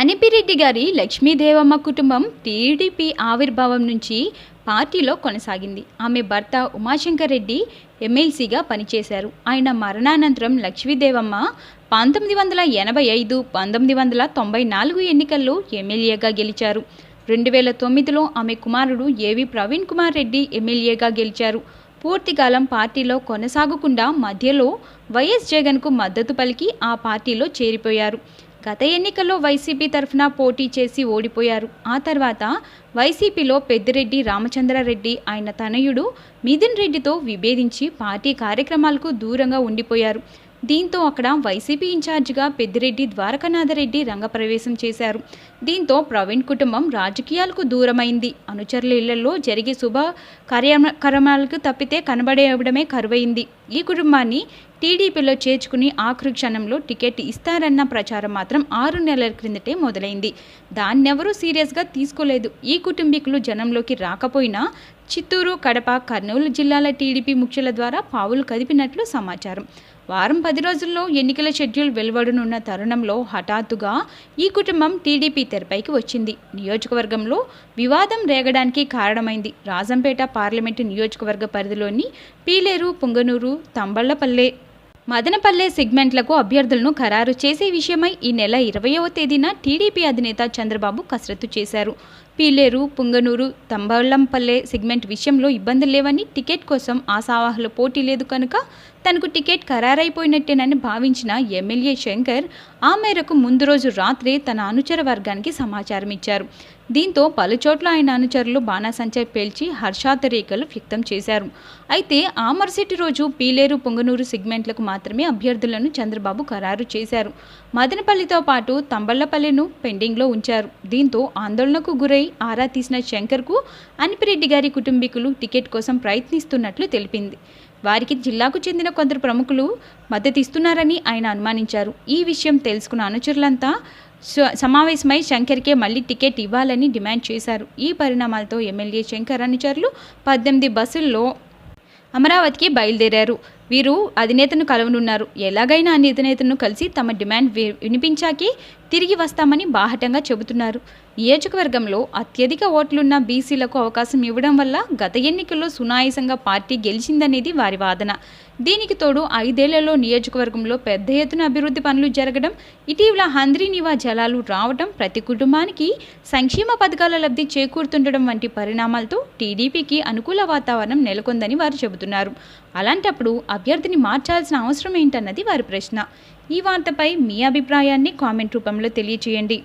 అనిపిరెడ్డి గారి లక్ష్మీదేవమ్మ కుటుంబం టీడీపీ ఆవిర్భావం నుంచి పార్టీలో కొనసాగింది. ఆమె భర్త ఉమాశంకర్ రెడ్డి ఎమ్మెల్సీగా పనిచేశారు. ఆయన మరణానంతరం లక్ష్మీదేవమ్మ పంతొమ్మిది వందల ఎనభై ఐదు పంతొమ్మిది వందల తొంభై నాలుగు ఎన్నికల్లో ఎమ్మెల్యేగా గెలిచారు. రెండు వేల తొమ్మిదిలో ఆమె కుమారుడు ఏవి ప్రవీణ్ కుమార్ రెడ్డి ఎమ్మెల్యేగా గెలిచారు. పూర్తికాలం పార్టీలో కొనసాగకుండా మధ్యలో వైఎస్ జగన్కు మద్దతు పలికి ఆ పార్టీలో చేరిపోయారు. గత ఎన్నికల్లో వైసీపీ తరఫున పోటీ చేసి ఓడిపోయారు. ఆ తర్వాత వైసీపీలో పెద్దిరెడ్డి రామచంద్రారెడ్డి ఆయన తనయుడు మిథున్ రెడ్డితో విభేదించి పార్టీ కార్యక్రమాలకు దూరంగా ఉండిపోయారు. దీంతో అక్కడ వైసీపీ ఇన్ఛార్జిగా పెద్దిరెడ్డి ద్వారకానాథరెడ్డి రంగప్రవేశం చేశారు. దీంతో ప్రవీణ్ కుటుంబం రాజకీయాలకు దూరమైంది. అనుచరుల ఇళ్ళలో జరిగే శుభ కార్యక్రమాలకు తప్పితే కనబడేయడమే కరువైంది. ఈ కుటుంబాన్ని టీడీపీలో చేర్చుకుని ఆఖరు క్షణంలో టికెట్ ఇస్తారన్న ప్రచారం మాత్రం ఆరు నెలల క్రిందటే మొదలైంది. దాన్నెవరూ సీరియస్గా తీసుకోలేదు. ఈ కుటుంబీకులు జనంలోకి రాకపోయినా చిత్తూరు కడప కర్నూలు జిల్లాల టీడీపీ ముఖ్యుల ద్వారా పావులు కదిపినట్లు సమాచారం. వారం పది రోజుల్లో ఎన్నికల షెడ్యూల్ వెలువడనున్న తరుణంలో హఠాత్తుగా ఈ కుటుంబం టీడీపీ తెరపైకి వచ్చింది. నియోజకవర్గంలో వివాదం రేగడానికి కారణమైంది. రాజంపేట పార్లమెంటు నియోజకవర్గ పరిధిలోని పీలేరు పుంగనూరు తంబళ్ళపల్లె మదనపల్లె సెగ్మెంట్లకు అభ్యర్థులను ఖరారు చేసే విషయమై ఈ నెల ఇరవయవ తేదీన టీడీపీ అధినేత చంద్రబాబు కసరత్తు చేశారు. పీలేరు పుంగనూరు తంబళంపల్లె సెగ్మెంట్ విషయంలో ఇబ్బందులు లేవని టికెట్ కోసం ఆశావాహుల పోటీ లేదు కనుక తనకు టికెట్ ఖరారైపోయినట్టేనని భావించిన ఎమ్మెల్యే శంకర్ ఆ మేరకు ముందు రోజు రాత్రే తన అనుచర వర్గానికి సమాచారం ఇచ్చారు. దీంతో పలుచోట్ల ఆయన అనుచరులు బాణాసంచా పేల్చి హర్షాతరేఖలు వ్యక్తం చేశారు. అయితే ఆ మరుసటి రోజు పీలేరు పొంగనూరు సెగ్మెంట్లకు మాత్రమే అభ్యర్థులను చంద్రబాబు ఖరారు చేశారు. మదనపల్లితో పాటు తంబళ్ళపల్లెను పెండింగ్లో ఉంచారు. దీంతో ఆందోళనకు గురై ఆరా తీసిన శంకర్కు అనిపిరెడ్డి గారి కుటుంబీకులు టికెట్ కోసం ప్రయత్నిస్తున్నట్లు తెలిపింది. వారికి జిల్లాకు చెందిన కొందరు ప్రముఖులు మద్దతిస్తున్నారని ఆయన అనుమానించారు. ఈ విషయం తెలుసుకున్న అనుచరులంతా స- సమావేశమై శంకర్కే మళ్ళీ టికెట్ ఇవ్వాలని డిమాండ్ చేశారు. ఈ పరిణామాలతో ఎమ్మెల్యే శంకర్ అనుచరులు పద్దెనిమిది బస్సుల్లో అమరావతికి బయలుదేరారు. వీరు అధినేతను కలవనున్నారు. ఎలాగైనా అధినేతను కలిసి తమ డిమాండ్ వి- వినిపించాకే తిరిగి వస్తామని బాహటంగా చెబుతున్నారు. నియోజకవర్గంలో అత్యధిక ఓట్లున్న బీసీలకు అవకాశం ఇవ్వడం వల్ల గత ఎన్నికల్లో సునాయాసంగా పార్టీ గెలిచిందనేది వారి వాదన. దీనికి తోడు ఐదేళ్ళలో నియోజకవర్గంలో పెద్ద ఎత్తున అభివృద్ధి పనులు జరగడం ఇటీవల హంద్రీనివా జలాలు రావడం ప్రతి కుటుంబానికి సంక్షేమ పథకాల లబ్ధి చేకూరుతుండడం వంటి పరిణామాలతో టీడీపీకి అనుకూల వాతావరణం నెలకొందని వారు చెబుతున్నారు. అలాంటప్పుడు అభ్యర్థిని మార్చాల్సిన అవసరం ఏంటన్నది వారి ప్రశ్న. ఈ వార్తపై మీ అభిప్రాయాన్ని కామెంట్ రూపంలో తెలియచేయండి.